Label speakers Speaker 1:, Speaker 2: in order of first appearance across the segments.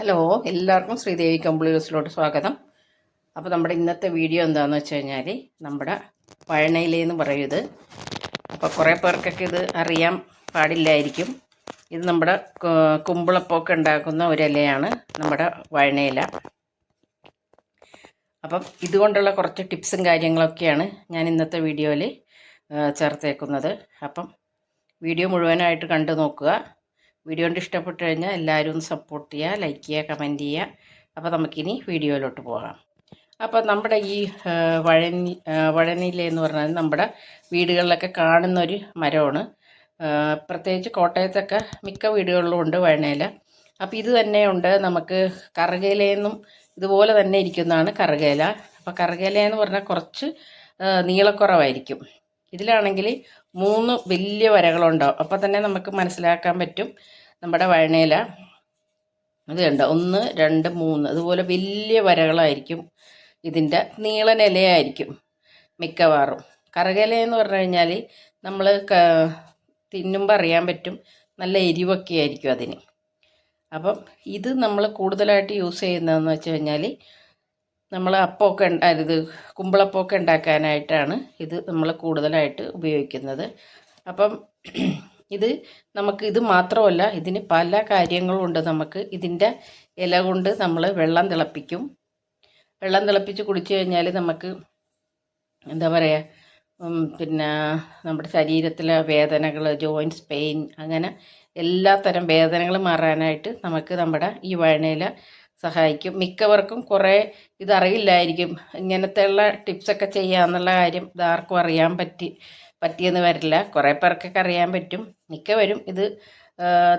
Speaker 1: Hello എല്ലാവർക്കും ശ്രീദേവി കമ്പിളിസിലോട്ട് സ്വാഗതം. അപ്പോൾ നമ്മുടെ ഇന്നത്തെ വീഡിയോ എന്താണെന്ന് വെച്ച് കഴിഞ്ഞാൽ നമ്മുടെ പഴനയിലെന്ന് പറയും അപ്പോൾ കുറേ പേർക്കൊക്കെ ഇത് അറിയാൻ പാടില്ലായിരിക്കും. ഇത് നമ്മുടെ കുമ്പിളപ്പൊക്കെ ഉണ്ടാക്കുന്ന ഒരു ഇലയാണ് നമ്മുടെ വഴനയില. അപ്പം ഇതുകൊണ്ടുള്ള കുറച്ച് ടിപ്സും കാര്യങ്ങളൊക്കെയാണ് ഞാൻ ഇന്നത്തെ വീഡിയോയിൽ ചേർത്തേക്കുന്നത്. അപ്പം വീഡിയോ മുഴുവനായിട്ട് കണ്ടു നോക്കുക. വീഡിയോ കൊണ്ട് ഇഷ്ടപ്പെട്ട് കഴിഞ്ഞാൽ എല്ലാവരും ഒന്ന് സപ്പോർട്ട് ചെയ്യുക ലൈക്ക് ചെയ്യുക കമന്റ് ചെയ്യുക. അപ്പോൾ നമുക്കിനി വീഡിയോയിലോട്ട് പോകാം. അപ്പോൾ നമ്മുടെ ഈ വഴനി ആ, എന്ന് പറഞ്ഞാൽ നമ്മുടെ വീടുകളിലൊക്കെ കാണുന്ന ഒരു മരമാണ് പ്രത്യേകിച്ച് കോട്ടയത്തൊക്കെ മിക്ക വീടുകളിലും ഉണ്ട് വഴനയില അപ്പോൾ ഇത് തന്നെയുണ്ട് നമുക്ക് കറുകയിലെന്നും ഇതുപോലെ തന്നെ ഇരിക്കുന്നതാണ് കറുകയില. അപ്പോൾ കറുകയില എന്ന് പറഞ്ഞാൽ കുറച്ച് നീളക്കുറവായിരിക്കും. ഇതിലാണെങ്കിൽ മൂന്ന് വലിയ വരകളുണ്ടാവും അപ്പോൾ തന്നെ നമുക്ക് മനസ്സിലാക്കാൻ പറ്റും നമ്മുടെ വഴനയില ഇത് കണ്ടോ? ഒന്ന് രണ്ട് മൂന്ന്. അതുപോലെ വലിയ വരകളായിരിക്കും ഇതിന്റെ നീളനിലയായിരിക്കും മിക്കവാറും. കറുകല എന്ന് പറഞ്ഞു കഴിഞ്ഞാൽ നമ്മൾ തിന്നുമ്പോൾ അറിയാൻ പറ്റും നല്ല എരിവൊക്കെ ആയിരിക്കും അതിന്. അപ്പം ഇത് നമ്മൾ കൂടുതലായിട്ട് യൂസ് ചെയ്യുന്നതെന്ന് വെച്ച് കഴിഞ്ഞാൽ നമ്മൾ അപ്പമൊക്കെ ഇത് കുമ്പിളപ്പമൊക്കെ ഉണ്ടാക്കാനായിട്ടാണ് ഇത് നമ്മൾ കൂടുതലായിട്ട് ഉപയോഗിക്കുന്നത്. അപ്പം ഇത് നമുക്ക് ഇത് മാത്രമല്ല ഇതിന് പല കാര്യങ്ങളും ഉണ്ട് നമുക്ക്. ഇതിന്റെ ഇല കൊണ്ട് നമ്മൾ വെള്ളം തിളപ്പിക്കും. വെള്ളം തിളപ്പിച്ച് കുടിച്ചു കഴിഞ്ഞാൽ നമുക്ക് എന്താ പറയുക പിന്നെ നമ്മുടെ ശരീരത്തിലെ വേദനകൾ ജോയിന്റ്സ് പെയിൻ അങ്ങനെ എല്ലാ തരം വേദനകൾ മാറാനായിട്ട് നമുക്ക് നമ്മുടെ ഈ വഴനയില സഹായിക്കും. മിക്കവർക്കും കുറേ ഇതറിയില്ലായിരിക്കും. ഇങ്ങനത്തെയുള്ള ടിപ്സൊക്കെ ചെയ്യാമെന്നുള്ള കാര്യം ഇതാർക്കും അറിയാൻ പറ്റി പറ്റിയെന്ന് വരില്ല. കുറേ പേർക്കൊക്കെ അറിയാൻ പറ്റും. മിക്കവരും ഇത്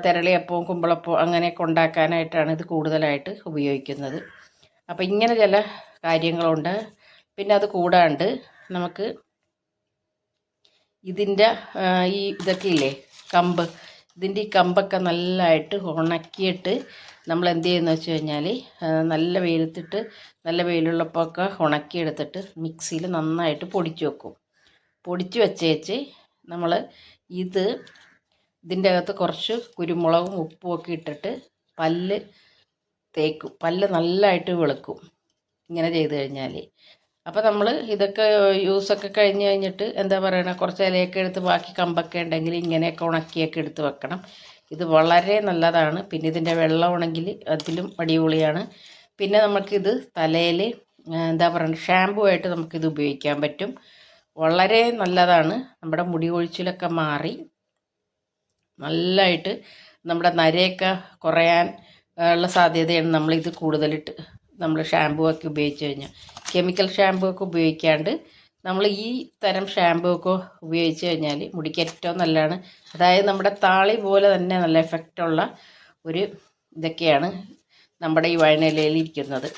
Speaker 1: തിരളിയപ്പവും കുമ്പളപ്പവും അങ്ങനെയൊക്കെ ഉണ്ടാക്കാനായിട്ടാണ് ഇത് കൂടുതലായിട്ട് ഉപയോഗിക്കുന്നത്. അപ്പോൾ ഇങ്ങനെ ചില കാര്യങ്ങളുണ്ട്. പിന്നെ അത് കൂടാണ്ട് നമുക്ക് ഇതിന്റെ ഈ ഇതൊക്കെ ഇല്ലേ കമ്പ്. ഇതിന്റെ ഈ കമ്പൊക്കെ നല്ലതായിട്ട് ഉണക്കിയിട്ട് നമ്മൾ എന്ത് ചെയ്യുന്ന വെച്ച് കഴിഞ്ഞാൽ നല്ല വെയിലത്തിട്ട് നല്ല വെയിലുള്ളപ്പോഴൊക്കെ ഉണക്കിയെടുത്തിട്ട് മിക്സിയിൽ നന്നായിട്ട് പൊടിച്ച് വെക്കും. പൊടിച്ച് വെച്ചേച്ച് നമ്മൾ ഇത് ഇതിന്റെ അകത്ത് കുറച്ച് കുരുമുളകും ഉപ്പും ഒക്കെ ഇട്ടിട്ട് പല്ല് തേക്കും. പല്ല് നല്ലതായിട്ട് വെളുക്കും. ഇങ്ങനെ ചെയ്ത് കഴിഞ്ഞാൽ അപ്പോൾ നമ്മൾ ഇതൊക്കെ യൂസൊക്കെ കഴിഞ്ഞ് കഴിഞ്ഞിട്ട് എന്താ പറയണ കുറച്ച് ഇലയൊക്കെ എടുത്ത് ബാക്കി കമ്പൊക്കെ ഉണ്ടെങ്കിൽ ഇങ്ങനെയൊക്കെ ഉണക്കിയൊക്കെ എടുത്ത് വെക്കണം. ഇത് വളരെ നല്ലതാണ്. പിന്നെ ഇതിന്റെ വെള്ളം ഉണെങ്കിൽ അതിലും അടിപൊളിയാണ്. പിന്നെ നമുക്കിത് തലയിൽ എന്താ പറയുക ഷാമ്പു ആയിട്ട് നമുക്കിത് ഉപയോഗിക്കാൻ പറ്റും. വളരെ നല്ലതാണ്. നമ്മുടെ മുടി കൊഴിച്ചിലൊക്കെ മാറി നല്ലതായിട്ട് നമ്മുടെ നരയൊക്കെ കുറയാൻ ഉള്ള സാധ്യതയാണ് നമ്മളിത് കൂടുതലിട്ട് നമ്മൾ ഷാമ്പു ഒക്കെ ഉപയോഗിച്ച് കഴിഞ്ഞാൽ കെമിക്കൽ ഷാമ്പു ഒക്കെ ഉപയോഗിക്കാണ്ട് നമ്മൾ ഈ തരം ഷാമ്പൂ ഒക്കെ ഉപയോഗിച്ച് കഴിഞ്ഞാൽ മുടിക്ക് ഏറ്റവും നല്ലതാണ്. അതായത് നമ്മുടെ താളി പോലെ തന്നെ നല്ല എഫക്റ്റുള്ള ഒരു ഇതൊക്കെയാണ് നമ്മുടെ ഈ വഴനിലയിൽ ഇരിക്കുന്നത്.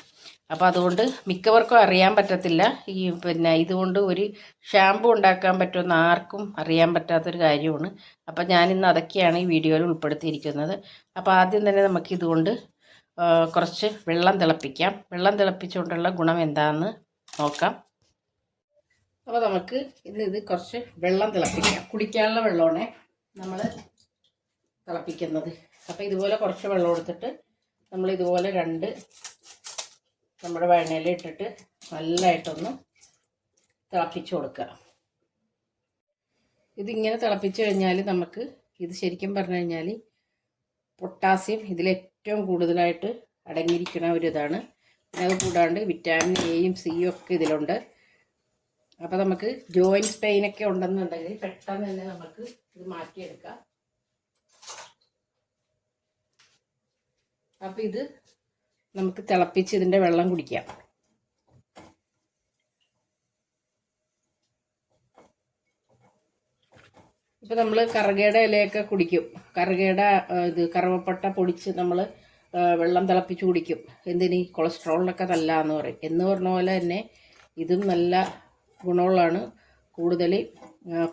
Speaker 1: അപ്പോൾ അതുകൊണ്ട് മിക്കവർക്കും അറിയാൻ പറ്റത്തില്ല. ഈ പിന്നെ ഇതുകൊണ്ട് ഒരു ഷാമ്പു ഉണ്ടാക്കാൻ പറ്റുമെന്ന് ആർക്കും അറിയാൻ പറ്റാത്തൊരു കാര്യമാണ്. അപ്പോൾ ഞാനിന്ന് അതൊക്കെയാണ് ഈ വീഡിയോയിൽ ഉൾപ്പെടുത്തിയിരിക്കുന്നത്. അപ്പോൾ ആദ്യം തന്നെ നമുക്ക് ഇതുകൊണ്ട് കുറച്ച് വെള്ളം തിളപ്പിക്കാം. വെള്ളം തിളപ്പിച്ചുകൊണ്ടുള്ള ഗുണം എന്താണെന്ന് നോക്കാം. അപ്പോൾ നമുക്ക് ഇന്ന് ഇത് കുറച്ച് വെള്ളം തിളപ്പിക്കാം. കുടിക്കാനുള്ള വെള്ളമാണ് നമ്മൾ തിളപ്പിക്കുന്നത്. അപ്പോൾ ഇതുപോലെ കുറച്ച് വെള്ളം എടുത്തിട്ട് നമ്മൾ ഇതുപോലെ രണ്ട് നമ്മുടെ വഴനയിൽ ഇട്ടിട്ട് നല്ലതായിട്ടൊന്ന് തിളപ്പിച്ച് കൊടുക്കുക. ഇതിങ്ങനെ തിളപ്പിച്ച് കഴിഞ്ഞാൽ നമുക്ക് ഇത് ശരിക്കും പറഞ്ഞു കഴിഞ്ഞാൽ പൊട്ടാസ്യം ഇതിലേറ്റവും കൂടുതലായിട്ട് അടങ്ങിയിരിക്കുന്ന ഒരു ഇതാണ് അത് കൂടാണ്ട് വിറ്റാമിൻ എയും സിയും ഒക്കെ ഇതിലുണ്ട്. അപ്പോൾ നമുക്ക് ജോയിന്റ് പെയിനൊക്കെ ഉണ്ടെന്നുണ്ടെങ്കിൽ പെട്ടെന്ന് തന്നെ നമുക്ക് ഇത് മാറ്റിയെടുക്കാം. അപ്പോൾ ഇത് നമുക്ക് തിളപ്പിച്ച് ഇതിന്റെ വെള്ളം കുടിക്കാം. ഇപ്പം നമ്മൾ കറുകയുടെ ഇലയൊക്കെ കുടിക്കും. കറുകയുടെ ഇത് കറുവപ്പട്ട പൊടിച്ച് നമ്മൾ വെള്ളം തിളപ്പിച്ച് കുടിക്കും. എന്തിന്? കൊളസ്ട്രോളിനൊക്കെ നല്ലതെന്ന് പറയും. എന്ന് പറഞ്ഞ പോലെ തന്നെ ഇതും നല്ല ഗുണമുള്ളതാണ്. കൂടുതൽ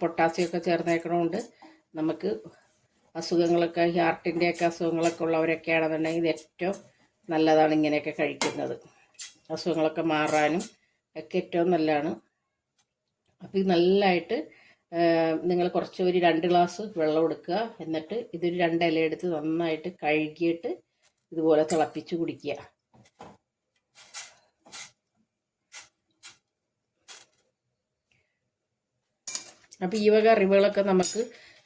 Speaker 1: പൊട്ടാസ്യം ഒക്കെ ചേർന്നേക്കണോണ്ട് നമുക്ക് അസുഖങ്ങളൊക്കെ ഹാർട്ടിന്റെയൊക്കെ അസുഖങ്ങളൊക്കെ ഉള്ളവരൊക്കെ ആണെന്നുണ്ടെങ്കിൽ ഇത് ഏറ്റവും നല്ലതാണ് ഇങ്ങനെയൊക്കെ കഴിക്കുന്നത്. അസുഖങ്ങളൊക്കെ മാറാനും ഒക്കെ ഏറ്റവും നല്ലതാണ്. അപ്പോൾ ഇത് നല്ലതായിട്ട് നിങ്ങൾ കുറച്ച് ഒരു രണ്ട് ഗ്ലാസ് വെള്ളം എടുക്കുക. എന്നിട്ട് ഇതൊരു രണ്ട് ഇല എടുത്ത് നന്നായിട്ട് കഴുകിയിട്ട് ഇതുപോലെ തിളപ്പിച്ച് കുടിക്കുക. അപ്പോൾ ഈ വക അറിവുകളൊക്കെ നമുക്ക്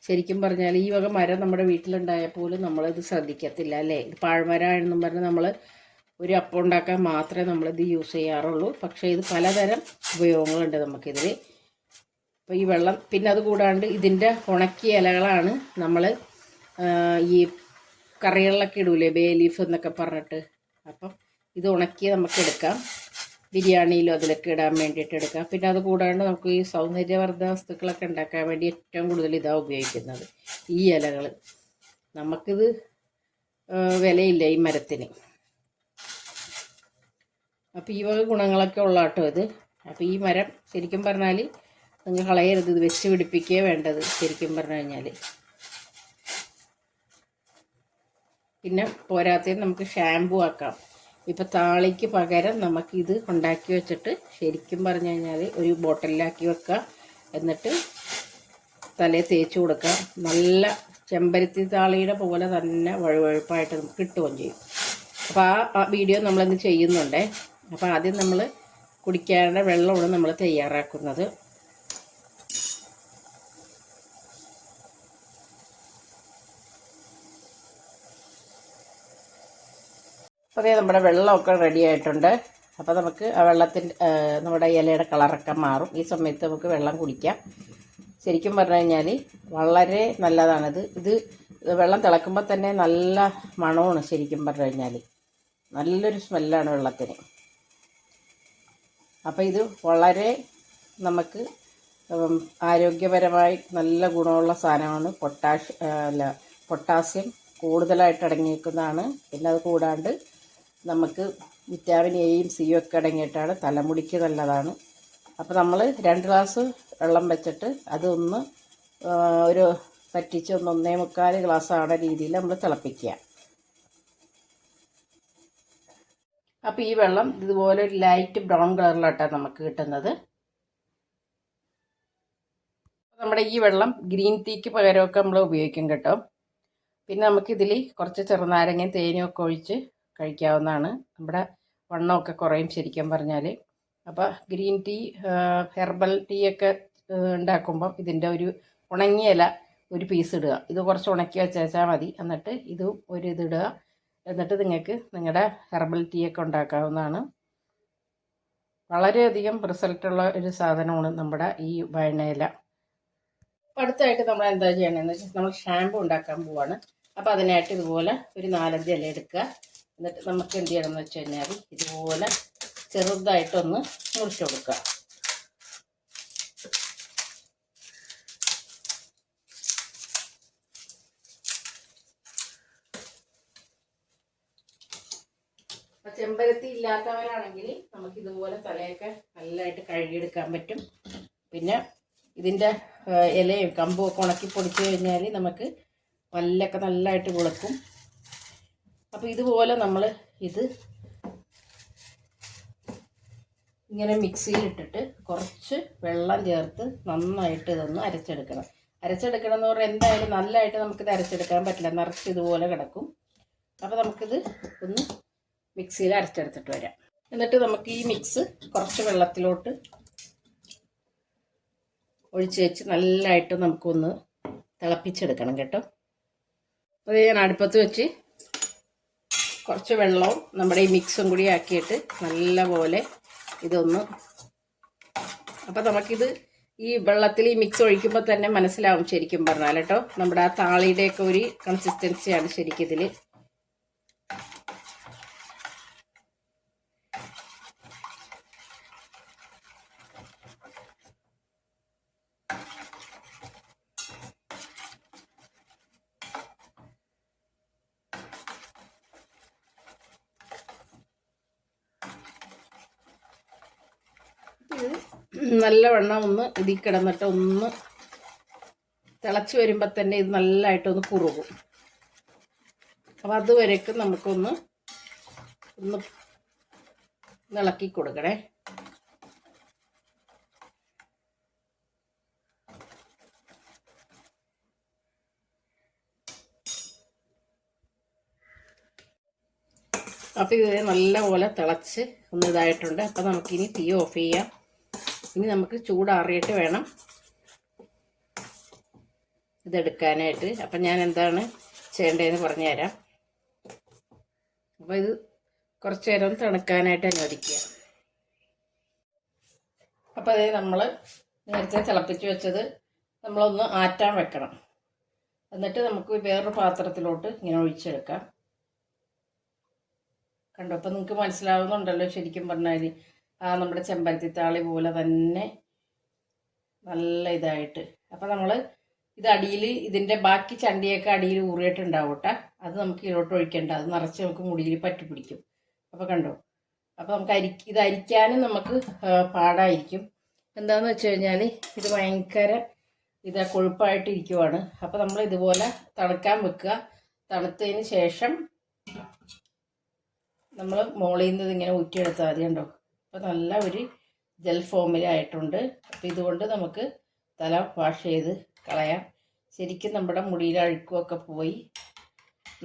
Speaker 1: ശരിക്കും പറഞ്ഞാൽ ഈ വക മരം നമ്മുടെ വീട്ടിലുണ്ടായ പോലും നമ്മളിത് ശ്രദ്ധിക്കത്തില്ല അല്ലേ? ഇത് പാഴ്മരമാണെന്നും പറഞ്ഞ് നമ്മൾ ഒരു അപ്പം ഉണ്ടാക്കാൻ മാത്രമേ നമ്മളിത് യൂസ് ചെയ്യാറുള്ളൂ. പക്ഷേ ഇത് പലതരം ഉപയോഗങ്ങളുണ്ട് നമുക്കിതിൽ അപ്പോൾ ഈ വെള്ളം പിന്നെ അത് കൂടാണ്ട് ഇതിന്റെ ഉണക്കിയ ഇലകളാണ് നമ്മൾ ഈ കറികളിലൊക്കെ ഇടൂലേ ബേ ലീഫ് എന്നൊക്കെ പറഞ്ഞിട്ട്. അപ്പം ഇത് ഉണക്കി നമുക്ക് എടുക്കാം. ബിരിയാണിയിലും അതിലൊക്കെ ഇടാൻ വേണ്ടിയിട്ട് എടുക്കാം. പിന്നെ അത് കൂടാണ്ട് നമുക്ക് ഈ സൗന്ദര്യവർദ്ധ വസ്തുക്കളൊക്കെ ഉണ്ടാക്കാൻ വേണ്ടി ഏറ്റവും കൂടുതൽ ഇതാണ് ഉപയോഗിക്കുന്നത് ഈ ഇലകൾ നമുക്കിത് വിലയില്ല ഈ മരത്തിന്. അപ്പോൾ ഈ വക ഗുണങ്ങളൊക്കെ ഉള്ള കേട്ടോ ഇത്. അപ്പോൾ ഈ മരം ശരിക്കും പറഞ്ഞാൽ നിങ്ങൾ കളയരുത് ഇത് വെച്ച് പിടിപ്പിക്കുകയേ വേണ്ടത് ശരിക്കും പറഞ്ഞു കഴിഞ്ഞാൽ പിന്നെ പോരാത്തതിന് നമുക്ക് ഷാമ്പു ആക്കാം. ഇപ്പം താളിക്ക് പകരം നമുക്കിത് ഉണ്ടാക്കി വെച്ചിട്ട് ശരിക്കും പറഞ്ഞു കഴിഞ്ഞാൽ ഒരു ബോട്ടിലാക്കി വെക്കാം. എന്നിട്ട് തലയിൽ തേച്ച് കൊടുക്കാം. നല്ല ചെമ്പരത്തി താളിയുടെ പോലെ തന്നെ വഴുവഴുപ്പായിട്ട് നമുക്ക് കിട്ടുകയും ചെയ്യും. അപ്പോൾ ആ ആ വീഡിയോ നമ്മളിന്ന് ചെയ്യുന്നുണ്ടേ. അപ്പോൾ ആദ്യം നമ്മൾ കുടിക്കാനുള്ള വെള്ളമാണ് നമ്മൾ തയ്യാറാക്കുന്നത്. അപ്പോൾ നമ്മുടെ വെള്ളമൊക്കെ റെഡി ആയിട്ടുണ്ട്. അപ്പോൾ നമുക്ക് ആ വെള്ളത്തിന്റെ നമ്മുടെ ഇലയുടെ കളറൊക്കെ മാറും. ഈ സമയത്ത് നമുക്ക് വെള്ളം കുടിക്കാം. ശരിക്കും പറഞ്ഞു കഴിഞ്ഞാൽ വളരെ നല്ലതാണിത് ഇത്. വെള്ളം തിളക്കുമ്പോൾ തന്നെ നല്ല മണമാണ് ശരിക്കും പറഞ്ഞു കഴിഞ്ഞാൽ നല്ലൊരു സ്മെല്ലാണ് വെള്ളത്തിന്. അപ്പോൾ ഇത് വളരെ നമുക്ക് ആരോഗ്യപരമായി നല്ല ഗുണമുള്ള സാധനമാണ്. പൊട്ടാഷ് അല്ല പൊട്ടാസ്യം കൂടുതലായിട്ട് അടങ്ങിയിരിക്കുന്നതാണ് പിന്നെ അത് കൂടാണ്ട് നമുക്ക് വിറ്റാമിൻ എയും സിയും ഒക്കെ അടങ്ങിയിട്ടാണ് തലമുടിക്ക് നല്ലതാണ്. അപ്പോൾ നമ്മൾ രണ്ട് ഗ്ലാസ് വെള്ളം വെച്ചിട്ട് അതൊന്ന് ഒരു പറ്റിച്ച് ഒന്ന് ഒന്നേ മുക്കാൽ ഗ്ലാസ് ആവുന്ന രീതിയിൽ നമ്മൾ തിളപ്പിക്കുക. അപ്പോൾ ഈ വെള്ളം ഇതുപോലെ ഒരു ലൈറ്റ് ബ്രൗൺ കളറിലോട്ടാണ് നമുക്ക് കിട്ടുന്നത്. നമ്മുടെ ഈ വെള്ളം ഗ്രീൻ ടീക്ക് പകരമൊക്കെ നമ്മൾ ഉപയോഗിക്കും കേട്ടോ. പിന്നെ നമുക്കിതിൽ കുറച്ച് ചെറുനാരങ്ങയും തേനും ഒക്കെ ഒഴിച്ച് കഴിക്കാവുന്നതാണ്. നമ്മുടെ വണ്ണമൊക്കെ കുറയും ശരിക്കും പറഞ്ഞാൽ അപ്പോൾ ഗ്രീൻ ടീ ഹെർബൽ ടീ ഒക്കെ ഉണ്ടാക്കുമ്പം ഇതിന്റെ ഒരു ഉണങ്ങിയ ഇല ഒരു പീസ് ഇടുക. ഇത് കുറച്ച് ഉണക്കി വെച്ചാൽ മതി. എന്നിട്ട് ഇതും ഒരു ഇതിടുക എന്നിട്ട് നിങ്ങൾക്ക് നിങ്ങളുടെ ഹെർബൽ ടീ ഒക്കെ ഉണ്ടാക്കാവുന്നതാണ്. വളരെയധികം റിസൾട്ടുള്ള ഒരു സാധനമാണ് നമ്മുടെ ഈ വയണയില അടുത്തായിട്ട് നമ്മൾ എന്താ ചെയ്യണമെന്ന് വെച്ചാൽ നമ്മൾ ഷാമ്പു ഉണ്ടാക്കാൻ പോവാണ്. അപ്പോൾ അതിനായിട്ട് ഇതുപോലെ ഒരു നാലഞ്ച് ഇല എടുക്കുക. എന്നിട്ട് നമുക്ക് എന്ത് ചെയ്യണം എന്ന് വെച്ച് കഴിഞ്ഞാൽ ഇതുപോലെ ചെറുതായിട്ടൊന്ന് മുറിച്ച് കൊടുക്കുക. ചെമ്പരത്തി ഇല്ലാത്തവരാണെങ്കിൽ നമുക്ക് ഇതുപോലെ തലയൊക്കെ നല്ലതായിട്ട് കഴുകിയെടുക്കാൻ പറ്റും. പിന്നെ ഇതിന്റെ ഇലയും കമ്പും ഒക്കെ ഉണക്കി പൊടിച്ചു കഴിഞ്ഞാൽ നമുക്ക് പല്ലൊക്കെ നല്ലതായിട്ട് കുളക്കും അപ്പോൾ ഇതുപോലെ നമ്മൾ ഇത് ഇങ്ങനെ മിക്സിയിൽ ഇട്ടിട്ട് കുറച്ച് വെള്ളം ചേർത്ത് നന്നായിട്ട് ഇതൊന്ന് അരച്ചെടുക്കണം. അരച്ചെടുക്കണം എന്ന് പറഞ്ഞാൽ എന്തായാലും നല്ലതായിട്ട് നമുക്കിത് അരച്ചെടുക്കാൻ പറ്റില്ല. നിറച്ച് ഇതുപോലെ കിടക്കും. അപ്പോൾ നമുക്കിത് ഒന്ന് മിക്സിയിൽ അരച്ചെടുത്തിട്ട് വരാം. എന്നിട്ട് നമുക്ക് ഈ മിക്സ് കുറച്ച് വെള്ളത്തിലോട്ട് ഒഴിച്ച് വെച്ച് നല്ലതായിട്ട് നമുക്കൊന്ന് തിളപ്പിച്ചെടുക്കണം കേട്ടോ. അത് ഞാൻ അടുപ്പത്ത് വെച്ച് കുറച്ച് വെള്ളവും നമ്മുടെ ഈ മിക്സും കൂടി ആക്കിയിട്ട് നല്ലപോലെ ഇതൊന്ന് അപ്പം നമുക്കിത് ഈ വെള്ളത്തിൽ ഈ മിക്സ് ഒഴിക്കുമ്പോൾ തന്നെ മനസ്സിലാവും ശരിക്കും പറഞ്ഞാൽ കേട്ടോ നമ്മുടെ ആ താളിയുടെയൊക്കെ ഒരു കൺസിസ്റ്റൻസിയാണ് ശരിക്കും ഇതിൽ ഇത് നല്ലവണ്ണം ഒന്ന് ഇതിൽ കിടന്നിട്ട് ഒന്ന് തിളച്ച് വരുമ്പോൾ തന്നെ ഇത് നല്ലതായിട്ടൊന്ന് കുറുകും. അപ്പോൾ അതുവരേക്ക് നമുക്കൊന്ന് ഒന്ന് ഇളക്കി കൊടുക്കണേ. അപ്പോൾ ഇത് നല്ലപോലെ തിളച്ച് ഒന്ന് ഇതായിട്ടുണ്ട്. അപ്പോൾ നമുക്കിനി തീ ഓഫ് ചെയ്യാം. ഇനി നമുക്ക് ചൂടാറിയിട്ട് വേണം ഇതെടുക്കാനായിട്ട്. അപ്പം ഞാൻ എന്താണ് ചെയ്യേണ്ടതെന്ന് പറഞ്ഞു തരാം അപ്പോൾ ഇത് കുറച്ച് നേരം തണുക്കാനായിട്ട് അനുവദിക്കുക അപ്പോൾ അത് നമ്മൾ നേരത്തെ തിളപ്പിച്ച് വെച്ചത് നമ്മളൊന്ന് ആറ്റാൻ വെക്കണം. എന്നിട്ട് നമുക്ക് വേറൊരു പാത്രത്തിലോട്ട് ഇങ്ങനെ ഒഴിച്ചെടുക്കാം. കണ്ടോ? അപ്പം നിങ്ങൾക്ക് മനസ്സിലാവുന്നുണ്ടല്ലോ ശരിക്കും പറഞ്ഞാൽ ആ നമ്മുടെ ചെമ്പരത്തി താളി പോലെ തന്നെ നല്ല ഇതായിട്ട്. അപ്പം നമ്മൾ ഇത് അടിയിൽ ഇതിന്റെ ബാക്കി ചണ്ടിയൊക്കെ അടിയിൽ ഊറിയിട്ടുണ്ടാവും കേട്ടോ അത് നമുക്ക് ഇതിലോട്ട് ഒഴിക്കേണ്ട. അത് നിറച്ച് നമുക്ക് മുടിയിൽ പറ്റി പിടിക്കും അപ്പോൾ കണ്ടോ? അപ്പോൾ നമുക്ക് അരി ഇത് അരിക്കാനും നമുക്ക് പാടായിരിക്കും. എന്താണെന്ന് വെച്ച് കഴിഞ്ഞാൽ ഇത് ഭയങ്കര ഇത് കൊഴുപ്പായിട്ടിരിക്കുവാണ് അപ്പോൾ നമ്മൾ ഇതുപോലെ തണുക്കാൻ വെക്കുക. തണുത്തതിന് ശേഷം നമ്മൾ മോളിൽ നിന്ന് ഇതിങ്ങനെ ഊറ്റിയെടുത്താൽ മതി കണ്ടോ? അപ്പോൾ നല്ല ഒരു ജെൽ ഫോമിലായിട്ടുണ്ട് അപ്പോൾ ഇതുകൊണ്ട് നമുക്ക് തല വാഷ് ചെയ്ത് കളയാം. ശരിക്കും നമ്മുടെ മുടിയിലെ അഴുക്കുമൊക്കെ പോയി.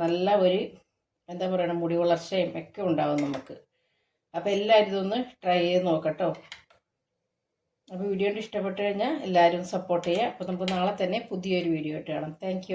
Speaker 1: നല്ല ഒരു എന്താ പറയുക മുടി വളർച്ചയും ഒക്കെ ഉണ്ടാവും നമുക്ക്. അപ്പോൾ എല്ലാവരും ഇതൊന്ന് ട്രൈ ചെയ്ത് നോക്കട്ടോ. അപ്പോൾ വീഡിയോ ഇഷ്ടപ്പെട്ടു കഴിഞ്ഞാൽ എല്ലാവരും സപ്പോർട്ട് ചെയ്യുക. അപ്പോൾ നമുക്ക് നാളെ തന്നെ പുതിയൊരു വീഡിയോ ആയിട്ട് കാണാം. താങ്ക്